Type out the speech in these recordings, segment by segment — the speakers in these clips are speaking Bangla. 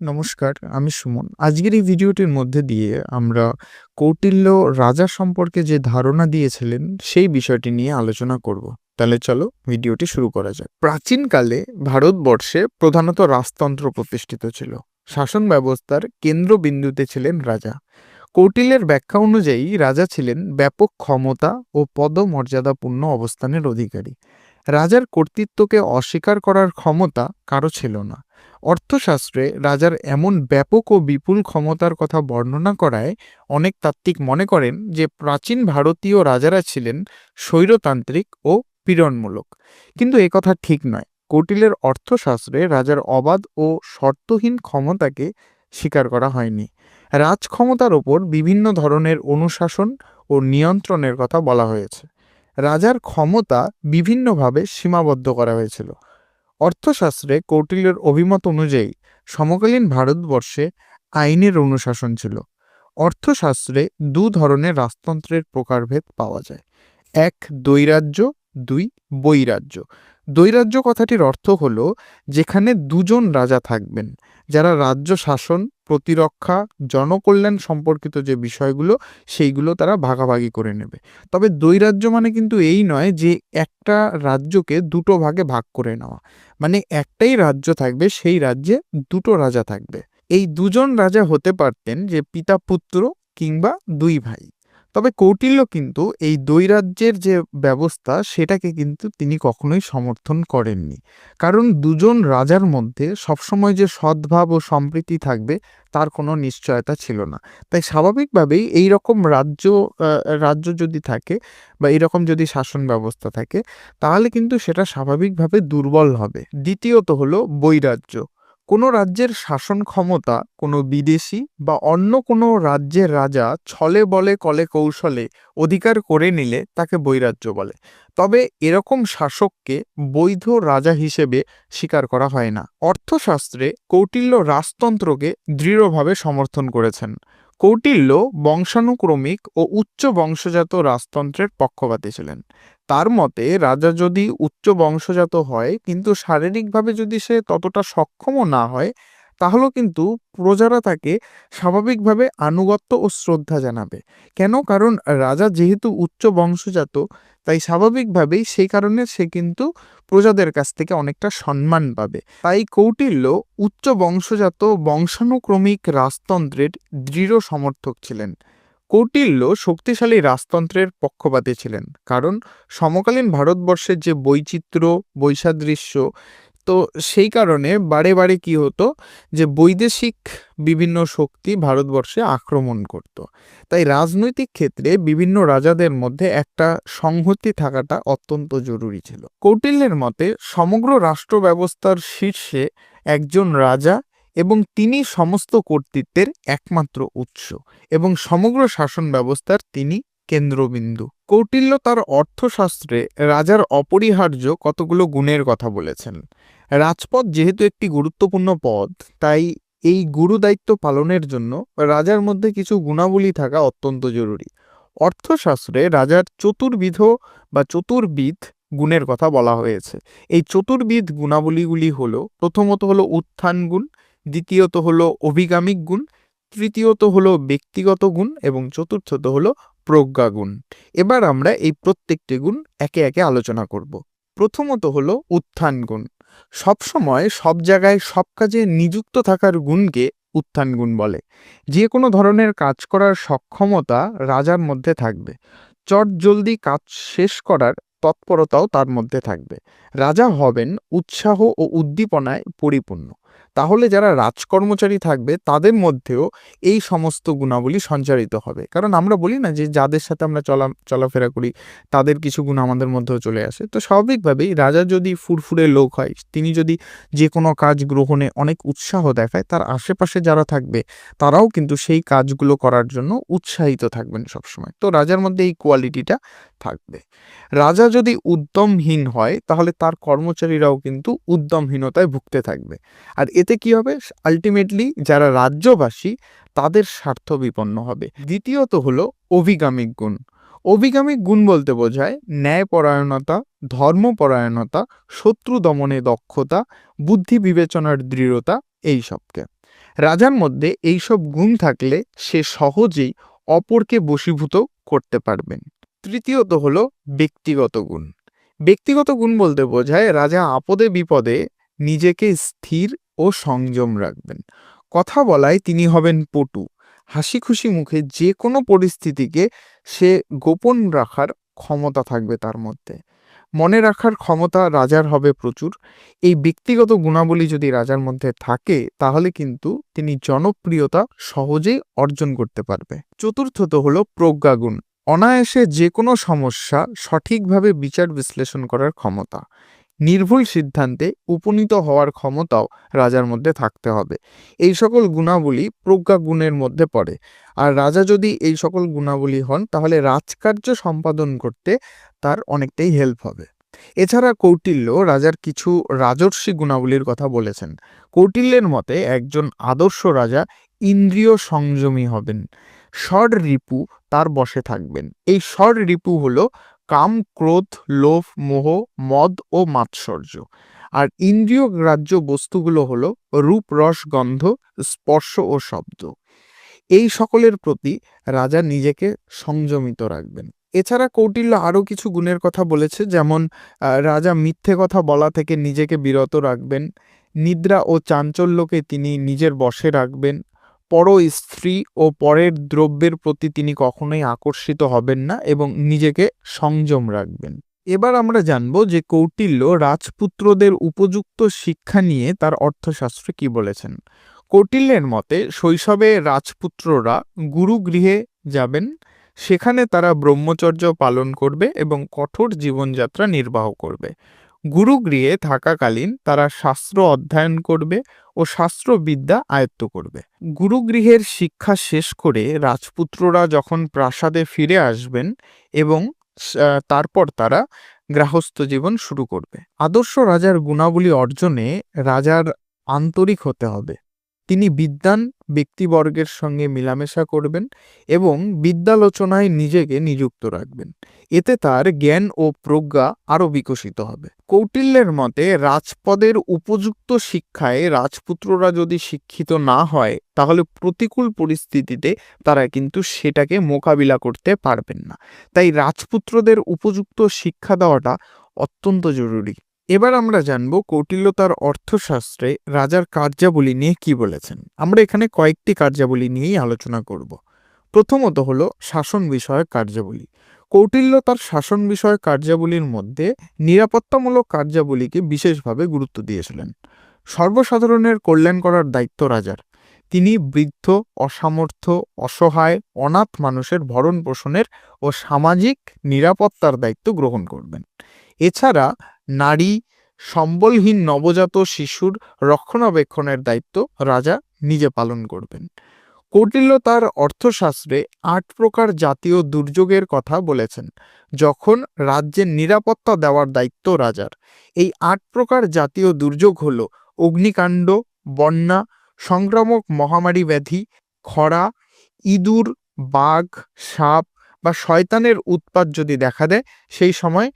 নমস্কার, আমি সুমন। আজকের এই ভিডিওটির মধ্যে দিয়ে আমরা কৌটিল্য রাজা সম্পর্কে যে ধারণা দিয়েছিলেন, সেই বিষয়টি নিয়ে আলোচনা করব। তাহলে চলো ভিডিওটি শুরু করা যাক। প্রাচীনকালে ভারতবর্ষে প্রধানত রাজতন্ত্র প্রতিষ্ঠিত ছিল। শাসন ব্যবস্থার কেন্দ্রবিন্দুতে ছিলেন রাজা। কৌটিল্যের ব্যাখ্যা অনুযায়ী রাজা ছিলেন ব্যাপক ক্ষমতা ও পদমর্যাদাপূর্ণ অবস্থানের অধিকারী। রাজার কর্তৃত্বকে অস্বীকার করার ক্ষমতা কারও ছিল না। অর্থশাস্ত্রে রাজার এমন ব্যাপক ও বিপুল ক্ষমতার কথা বর্ণনা করায় অনেক তাত্ত্বিক মনে করেন যে প্রাচীন ভারতীয় রাজারা ছিলেন স্বৈরতান্ত্রিক ও পীড়নমূলক। কিন্তু কথা ঠিক নয়। কৌটিলের অর্থশাস্ত্রে রাজার অবাধ ও শর্তহীন ক্ষমতাকে স্বীকার করা হয়নি। রাজ ক্ষমতার ওপর বিভিন্ন ধরনের অনুশাসন ও নিয়ন্ত্রণের কথা বলা হয়েছে। রাজার ক্ষমতা বিভিন্নভাবে সীমাবদ্ধ করা হয়েছিল। অর্থশাস্ত্রে কৌটিল্যের অভিমত অনুযায়ী সমকালীন ভারতবর্ষে আইনের অনুশাসন ছিল। অর্থশাস্ত্রে দু ধরনের রাজতন্ত্রের প্রকারভেদ পাওয়া যায়। এক দৈরাজ্য দুই, বৈরাজ্য। দৈরাজ্য কথাটির অর্থ হল, যেখানে দুজন রাজা থাকবেন, যারা রাজ্য শাসন প্রতিরক্ষা, জনকল্যাণ সম্পর্কিত যে বিষয়গুলো, সেইগুলো তারা ভাগাভাগি করে নেবে। তবে দৈরাজ্য মানে কিন্তু এই নয় যে একটা রাজ্যকে দুটো ভাগে ভাগ করে নেওয়া। মানে একটাই রাজ্য থাকবে, সেই রাজ্যে দুটো রাজা থাকবে। এই দুজন রাজা হতে পারতেন যে পিতা পুত্র কিংবা দুই ভাই। তবে কৌটিল্য কিন্তু এই দৈরাজ্যের যে ব্যবস্থা, সেটাকে কিন্তু তিনি কখনোই সমর্থন করেননি। কারণ দুজন রাজার মধ্যে সবসময় যে সদ্ভাব ও সম্প্রীতি থাকবে, তার কোনো নিশ্চয়তা ছিল না। তাই স্বাভাবিকভাবেই এই রকম রাজ্য রাজ্য যদি থাকে বা এরকম যদি শাসন ব্যবস্থা থাকে, তাহলে কিন্তু সেটা স্বাভাবিকভাবে দুর্বল হবে। দ্বিতীয়ত হলো বৈরাজ্য। কোনো রাজ্যের শাসন ক্ষমতা, কোনো বিদেশি বা অন্য কোনো রাজ্যের রাজা ছলে বলে, কলে কৌশলে অধিকার করে নিলে তাকে বৈরাজ্য বলে। তবে এরকম শাসককে বৈধ রাজা হিসেবে স্বীকার করা হয় না। অর্থশাস্ত্রে কৌটিল্য রাজতন্ত্রকে দৃঢ়ভাবে সমর্থন করেছেন। কৌটিল্য বংশানুক্রমিক ও উচ্চ বংশজাত রাজতন্ত্রের পক্ষপাতী ছিলেন। তার মতে, রাজা যদি উচ্চ বংশজাত হয়, কিন্তু শারীরিকভাবে যদি সে ততটা সক্ষমও না হয় তাহলেও কিন্তু প্রজারা তাকে স্বাভাবিকভাবে আনুগত্য ও শ্রদ্ধা জানাবে। কেন? কারণ রাজা যেহেতু উচ্চ বংশজাত, তাই স্বাভাবিকভাবেই সেই কারণে সে কিন্তু প্রজাদের কাছ থেকে অনেকটা সম্মান পাবে। তাই কৌটিল্য উচ্চ বংশজাত বংশানুক্রমিক রাজতন্ত্রের দৃঢ় সমর্থক ছিলেন। কৌটিল্য শক্তিশালী রাজতন্ত্রের পক্ষপাতী ছিলেন। কারণ সমকালীন ভারতবর্ষের যে বৈচিত্র্য, বৈসাদৃশ্য তো সেই কারণে বারে বারে কি হতো যে বৈদেশিক বিভিন্ন শক্তি ভারতবর্ষে আক্রমণ করত। তাই রাজনৈতিক ক্ষেত্রে বিভিন্ন রাজাদের মধ্যে একটা সংহতি থাকাটা অত্যন্ত জরুরি ছিল। কৌটিল্যের মতে সমগ্র রাষ্ট্র ব্যবস্থার শীর্ষে একজন রাজা এবং তিনি সমস্ত কর্তৃত্বের একমাত্র উৎস এবং সমগ্র শাসন ব্যবস্থার তিনি কেন্দ্রবিন্দু। কৌটিল্য তার অর্থশাস্ত্রে রাজার অপরিহার্য কতগুলো গুণের কথা বলেছেন। রাজপদ যেহেতু একটি গুরুত্বপূর্ণ পদ তাই এই গুরু দায়িত্ব পালনের জন্য রাজার মধ্যে কিছু গুণাবলী থাকা অত্যন্ত জরুরি। অর্থশাস্ত্রে রাজার চতুর্বিধ বা চতুর্বিধ গুণের কথা বলা হয়েছে। এই চতুর্বিধ গুণাবলীগুলি হলো, প্রথমত হলো উত্থান গুণ, দ্বিতীয়ত হলো অভিগামিক গুণ, তৃতীয়ত হলো ব্যক্তিগত গুণ, এবং চতুর্থত হলো প্রজ্ঞা গুণ এবার আমরা এই প্রত্যেকটি গুণ একে একে আলোচনা করব। প্রথমত হলো উত্থান গুণ সবসময় সব জায়গায় সব কাজে নিযুক্ত থাকার গুণকে উত্থান গুণ বলে। যে কোনো ধরনের কাজ করার সক্ষমতা রাজার মধ্যে থাকবে। চট জলদি কাজ শেষ করার তৎপরতাও তার মধ্যে থাকবে। রাজা হবেন উৎসাহ ও উদ্দীপনায় পরিপূর্ণ। তাহলে যারা রাজকর্মচারী থাকবে, তাদের মধ্যেও এই সমস্ত গুণাবলী সঞ্চারিত হবে। কারণ আমরা বলি না যে যাদের সাথে আমরা চলা, চলাফেরা করি, তাদের কিছু গুণ আমাদের মধ্যেও চলে আসে। তো স্বাভাবিকভাবেই রাজা যদি ফুরফুরে লোক হয়, তিনি যদি যে কোনো কাজ গ্রহণে অনেক উৎসাহ দেখায়, তার আশেপাশে যারা থাকবে, তারাও কিন্তু সেই কাজগুলো করার জন্য উৎসাহিত থাকবেন সবসময়। তো রাজার মধ্যে এই কোয়ালিটিটা থাকবে। রাজা যদি উদ্যমহীন হয়, তাহলে তার কর্মচারীরাও কিন্তু উদ্যমহীনতায় ভুগতে থাকবে। আর এতে কি হবে? আলটিমেটলি যারা রাজ্যবাসী, তাদের স্বার্থ বিপন্ন হবে। দ্বিতীয়ত হলো অভিগামিক গুণ। অভিগামিক গুণ বলতে বোঝায় ন্যায়পরায়ণতা, ধর্মপরায়ণতা, শত্রু দমনে দক্ষতা, বুদ্ধি বিবেচনার দৃঢ়তা এই সবকে রাজার মধ্যে এইসব গুণ থাকলে সে সহজেই অপরকে বশীভূত করতে পারবেন। তৃতীয়ত হলো ব্যক্তিগত গুণ। ব্যক্তিগত গুণ বলতে বোঝায় রাজা আপদে বিপদে নিজেকে স্থির ও সংযম রাখবেন। কথা বলায় তিনি হবেন পটু। হাসি খুশি মুখে যে কোনো পরিস্থিতিকে সে গোপন রাখার ক্ষমতা থাকবে তার মধ্যে। মনে রাখার ক্ষমতা রাজার হবে প্রচুর। এই ব্যক্তিগত গুণাবলী যদি রাজার মধ্যে থাকে, তাহলে কিন্তু তিনি জনপ্রিয়তা সহজেই অর্জন করতে পারবে। চতুর্থত হলো প্রজ্ঞাগুণ। অনায়াসে যে কোনো সমস্যা সঠিকভাবে বিচার বিশ্লেষণ করার ক্ষমতা। নির্ভুল সিদ্ধান্তে উপনীত হওয়ার ক্ষমতাও রাজার মধ্যে থাকতে হবে। এই সকল গুণাবলী প্রজ্ঞা গুণের মধ্যে পড়ে। আর রাজা যদি এই সকল গুণাবলী হন, তাহলে রাজকার্য সম্পাদন করতে তার অনেকটাই হেল্প হবে। এছাড়া কৌটিল্য রাজার কিছু রাজর্ষি গুণাবলীর কথা বলেছেন। কৌটিল্যের মতে একজন আদর্শ রাজা ইন্দ্রিয় সংযমী হবেন। ষড় রিপু তার বশে থাকবেন। এই ষড় রিপু হলো কাম, ক্রোধ, লোভ, মোহ, মদ ও মাৎসর্য। আর ইন্দ্রিয় গ্রাহ্য বস্তুগুলো হলো রূপ, রস, গন্ধ, স্পর্শ ও শব্দ। এই সকলের প্রতি রাজা নিজেকে সংযমিত রাখবেন। এছাড়া কৌটিল্য আরও কিছু গুণের কথা বলেছে, যেমন রাজা মিথ্যে কথা বলা থেকে নিজেকে বিরত রাখবেন, নিদ্রা ও চাঞ্চল্যকে তিনি নিজের বশে রাখবেন পর স্ত্রী ও পরের দ্রব্যের প্রতি তিনি কখনোই আকর্ষিত হবেন না এবং নিজেকে সংযম রাখবেন। এবার আমরা জানব যে কৌটিল্য রাজপুত্রদের উপযুক্ত শিক্ষা নিয়ে তার অর্থশাস্ত্রে কি বলেছেন। কৌটিল্যের মতে, শৈশবে রাজপুত্ররা গুরুগৃহে যাবেন, সেখানে তারা ব্রহ্মচর্য পালন করবে এবং কঠোর জীবনযাত্রা নির্বাহ করবে। গুরুগৃহে থাকাকালীন তারা শাস্ত্র অধ্যয়ন করবে ও শাস্ত্রবিদ্যা আয়ত্ত করবে। গুরুগৃহের শিক্ষা শেষ করে রাজপুত্ররা যখন প্রাসাদে ফিরে আসবেন এবং তারপর তারা গৃহস্থ জীবন শুরু করবে। আদর্শ রাজার গুণাবলী অর্জনে রাজার আন্তরিক হতে হবে। তিনি বিদ্বান ব্যক্তিবর্গের সঙ্গে মেলামেশা করবেন এবং বিদ্যালোচনায় নিজেকে নিযুক্ত রাখবেন। এতে তার জ্ঞান ও প্রজ্ঞা আরও বিকশিত হবে। কৌটিল্যের মতে, রাজপদের উপযুক্ত শিক্ষায় রাজপুত্ররা যদি শিক্ষিত না হয়, তাহলে প্রতিকূল পরিস্থিতিতে তারা কিন্তু সেটাকে মোকাবিলা করতে পারবেন না। তাই রাজপুত্রদের উপযুক্ত শিক্ষা দেওয়াটা অত্যন্ত জরুরি। এবার আমরা জানব কৌটিল্য তার অর্থশাস্ত্রে রাজার কার্যাবলী নিয়ে কি বলেছেন। আমরা এখানে কয়েকটি কার্যাবলী নিয়েই আলোচনা করব। প্রথমত হলো শাসন বিষয়ক কার্যাবলী। কৌটিল্য তার শাসন বিষয়ক কার্যাবলীর মধ্যে নিরাপত্তামূলক কার্যাবলীকে বিশেষভাবে গুরুত্ব দিয়েছিলেন। সর্বসাধারণের কল্যাণ করার দায়িত্ব রাজার। তিনি বৃদ্ধ, অসামর্থ্য, অসহায়, অনাথ মানুষের ভরণ পোষণের ও সামাজিক নিরাপত্তার দায়িত্ব গ্রহণ করবেন। এছাড়া নারী সম্বলহীন নবজাত শিশুর রক্ষণাবেক্ষণের দায়িত্ব রাজা নিজে পালন করবেন। কৌটিল্য তার অর্থশাস্ত্রে আট প্রকার জাতীয় দুর্যোগের কথা বলেছেন, যখন রাজ্যের নিরাপত্তা দেওয়ার দায়িত্ব রাজার। এই আট প্রকার জাতীয় দুর্যোগ হল অগ্নিকাণ্ড, বন্যা, সংক্রামক মহামারী ব্যাধি, খরা, ইঁদুর, বাঘ, সাপ বা শয়তানের উৎপাত যদি দেখা দেয়, সেই সময়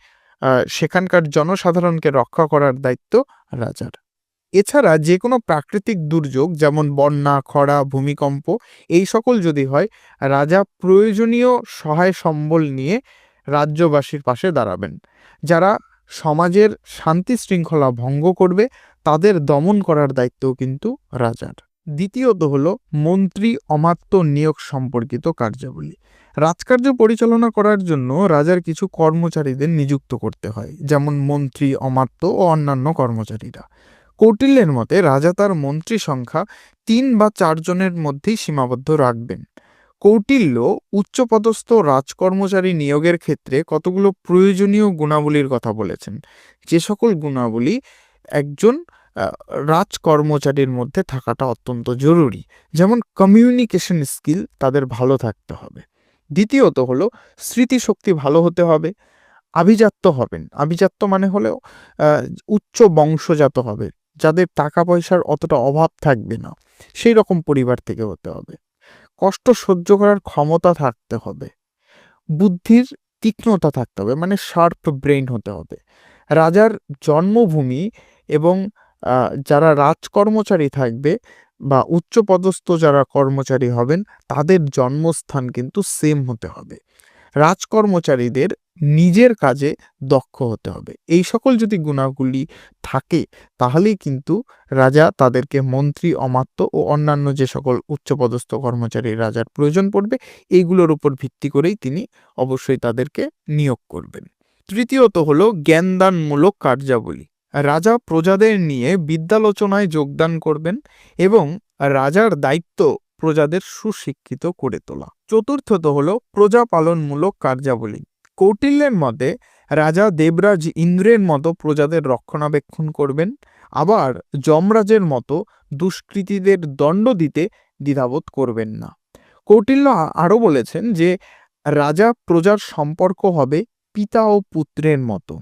সেখানকার জনসাধারণকে রক্ষা করার দায়িত্ব রাজার। এছাড়া যে কোনো প্রাকৃতিক দুর্যোগ, যেমন বন্যা, খরা, ভূমিকম্প, এই সকল যদি হয়, রাজা প্রয়োজনীয় সহায় সম্বল নিয়ে রাজ্যবাসীর পাশে দাঁড়াবেন। যারা সমাজের শান্তি শৃঙ্খলা ভঙ্গ করবে, তাদের দমন করার দায়িত্বও কিন্তু রাজার। দ্বিতীয়ত হলো মন্ত্রী অমাত্য নিয়োগ সম্পর্কিত কার্যাবলী। রাজকার্য পরিচালনা করার জন্য রাজার কিছু কর্মচারীদের নিযুক্ত করতে হয়, যেমন মন্ত্রী অমাত্য ও অন্যান্য কর্মচারীরা। কৌটিল্যের মতে, রাজা তার মন্ত্রী সংখ্যা তিন বা চারজনের মধ্যেই সীমাবদ্ধ রাখবেন। কৌটিল্য উচ্চপদস্থ রাজকর্মচারী নিয়োগের ক্ষেত্রে কতগুলো প্রয়োজনীয় গুণাবলীর কথা বলেছেন। যে সকল গুণাবলী একজন রাজকর্মচারীর মধ্যে থাকাটা অত্যন্ত জরুরি। যেমন কমিউনিকেশন স্কিল তাদের ভালো থাকতে হবে। দ্বিতীয়ত হলো স্মৃতিশক্তি ভালো হতে হবে, আভিজাত্য হবেন। আভিজাত্য মানে হলেও উচ্চ বংশজাত হবে, যাদের টাকা পয়সার অতটা অভাব থাকবে না সেই রকম পরিবার থেকে হতে হবে। কষ্ট সহ্য করার ক্ষমতা থাকতে হবে, বুদ্ধির তীক্ষ্ণতা থাকতে হবে মানে শার্প ব্রেন হতে হবে। রাজার জন্মভূমি এবং যারা রাজকর্মচারী থাকবে বা উচ্চপদস্থ যারা কর্মচারী হবেন, তাদের জন্মস্থান কিন্তু সেম হতে হবে। রাজকর্মচারীদের নিজের কাজে দক্ষ হতে হবে। এই সকল যদি গুণাগুলি থাকে, তাহলেই কিন্তু রাজা তাদেরকে মন্ত্রী, অমাত্য ও অন্যান্য যে সকল উচ্চপদস্থ কর্মচারী রাজার প্রয়োজন পড়বে, এইগুলোর উপর ভিত্তি করেই তিনি অবশ্যই তাদেরকে নিয়োগ করবেন। তৃতীয়ত হলো জ্ঞানদানমূলক কার্যাবলী। রাজা প্রজাদের নিয়ে বিদ্যালোচনায় যোগদান করবেন এবং রাজার দায়িত্ব প্রজাদের সুশিক্ষিত করে তোলা। চতুর্থত হল প্রজা পালনমূলক কার্যাবলী। কৌটিল্যের মতে রাজা দেবরাজ ইন্দ্রের মতো প্রজাদের রক্ষণাবেক্ষণ করবেন, আবার যমরাজের মতো দুষ্কৃতীদের দণ্ড দিতে দ্বিধাবোধ করবেন না। কৌটিল্য আরও বলেছেন যে, রাজা প্রজার সম্পর্ক হবে পিতা ও পুত্রের মতো।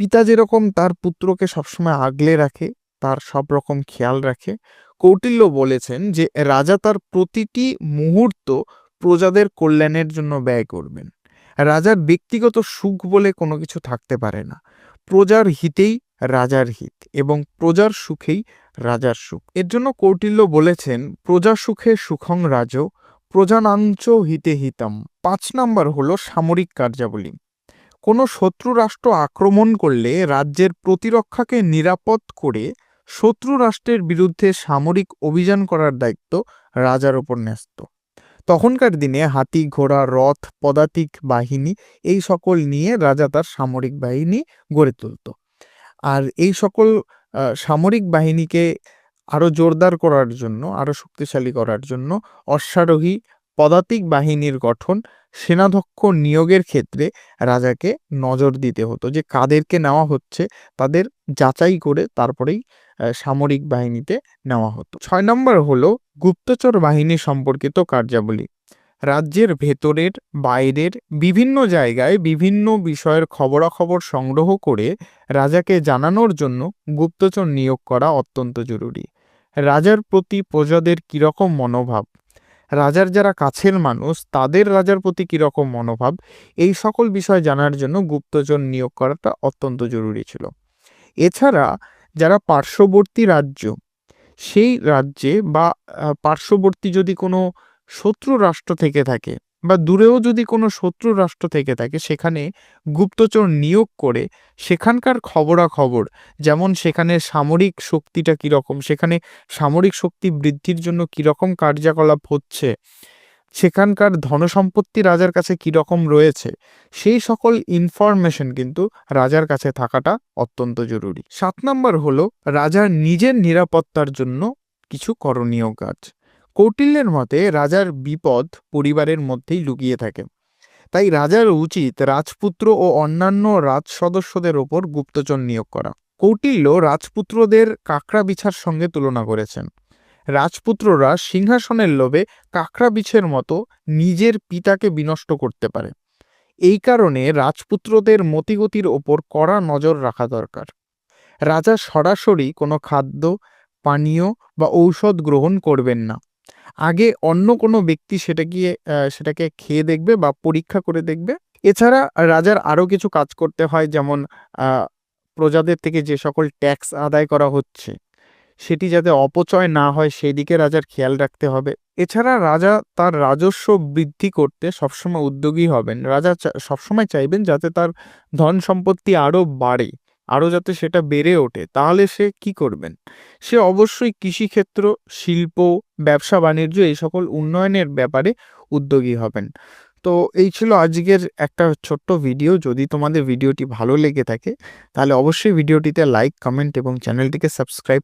পিতা যেরকম তার পুত্রকে সবসময় আগলে রাখে, তার সব রকম খেয়াল রাখে, কৌটিল্য বলেছেন যে রাজা তার প্রতিটি মুহূর্ত প্রজাদের কল্যাণের জন্য ব্যয় করবেন। রাজার ব্যক্তিগত সুখ বলে কোনো কিছু থাকতে পারে না। প্রজার হিতেই রাজার হিত এবং প্রজার সুখেই রাজার সুখ। এর জন্য কৌটিল্য বলেছেন, প্রজা সুখে সুখং রাজ, প্রজানাঞ্চ হিতে হিতাম। পাঁচ নাম্বার হলো সামরিক কার্যাবলী। কোনো শত্রু রাষ্ট্র আক্রমণ করলে রাজ্যের প্রতিরক্ষাকে নিরাপদ করে শত্রু রাষ্ট্রের বিরুদ্ধে সামরিক অভিযান করার দায়িত্ব রাজার ওপর ন্যস্ত। তখনকার দিনে হাতি, ঘোড়া, রথ, পদাতিক বাহিনী এই সকল নিয়ে রাজা তার সামরিক বাহিনী গড়ে তুলত। আর এই সকল সামরিক বাহিনীকে আরও জোরদার করার জন্য আরও শক্তিশালী করার জন্য অশ্বারোহী পদাতিক বাহিনীর গঠন সেনাধ্যক্ষ নিয়োগের ক্ষেত্রে রাজাকে নজর দিতে হতো। যে কাদেরকে নেওয়া হচ্ছে, তাদের যাচাই করে তারপরেই সামরিক বাহিনীতে নেওয়া হতো। ছয় নম্বর হলো গুপ্তচর বাহিনী সম্পর্কিত কার্যাবলী। রাজ্যের ভেতরের, বাইরের বিভিন্ন জায়গায় বিভিন্ন বিষয়ের খবরাখবর সংগ্রহ করে রাজাকে জানানোর জন্য গুপ্তচর নিয়োগ করা অত্যন্ত জরুরি। রাজার প্রতি প্রজাদের কীরকম মনোভাব? রাজার যারা কাছের মানুষ, তাদের রাজার প্রতি কীরকম মনোভাব, এই সকল বিষয় জানার জন্য গুপ্তজন নিয়োগ করাটা অত্যন্ত জরুরি ছিল। এছাড়া যারা পার্শ্ববর্তী রাজ্য, সেই রাজ্যে বা পার্শ্ববর্তী যদি কোনো শত্রু রাষ্ট্র থেকে থাকে বা দূরেও যদি কোনো শত্রু রাষ্ট্র থেকে থাকে, সেখানে গুপ্তচর নিয়োগ করে সেখানকার খবরাখবর, যেমন সেখানে সামরিক শক্তিটা কীরকম, সেখানে সামরিক শক্তি বৃদ্ধির জন্য কীরকম কার্যকলাপ হচ্ছে, সেখানকার ধনসম্পত্তি রাজার কাছে কীরকম রয়েছে, সেই সকল ইনফরমেশন কিন্তু রাজার কাছে থাকাটা অত্যন্ত জরুরি। সাত নম্বর হলো রাজার নিজের নিরাপত্তার জন্য কিছু করণীয় কাজ। কৌটিল্যের মতে রাজার বিপদ পরিবারের মধ্যেই লুকিয়ে থাকে। তাই রাজার উচিত রাজপুত্র ও অন্যান্য রাজ সদস্যদের ওপর গুপ্তচর নিয়োগ করা। কৌটিল্য রাজপুত্রদের কাকড়া বিছার সঙ্গে তুলনা করেছেন। রাজপুত্ররা সিংহাসনের লোভে কাকড়া বিছের মতো নিজের পিতাকে বিনষ্ট করতে পারে। এই কারণে রাজপুত্রদের মতিগতির ওপর কড়া নজর রাখা দরকার। রাজা সরাসরি কোনো খাদ্য, পানীয় বা ঔষধ গ্রহণ করবেন না। আগে অন্য কোনো ব্যক্তি সেটা গিয়ে সেটাকে খেয়ে দেখবে বা পরীক্ষা করে দেখবে। এছাড়া রাজার আরও কিছু কাজ করতে হয় যেমন প্রজাদের থেকে যে সকল ট্যাক্স আদায় করা হচ্ছে, সেটি যাতে অপচয় না হয় সেই দিকে রাজার খেয়াল রাখতে হবে। এছাড়া রাজা তার রাজস্ব বৃদ্ধি করতে সবসময় উদ্যোগী হবেন। রাজা সবসময় চাইবেন যাতে তার ধন সম্পত্তি আরও বাড়ে। আরও যাতে সেটা বেড়ে ওঠে, তাহলে সে কি করবেন? সে অবশ্যই কৃষিক্ষেত্র, শিল্প, ব্যবসা, বাণিজ্য এই সকল উন্নয়নের ব্যাপারে উদ্যোগী হবেন। তো এই ছিল আজকের একটা ছোট্ট ভিডিও। যদি তোমাদের ভিডিওটি ভালো লেগে থাকে, তাহলে অবশ্যই ভিডিওটিতে লাইক, কমেন্ট এবং চ্যানেলটিকে সাবস্ক্রাইব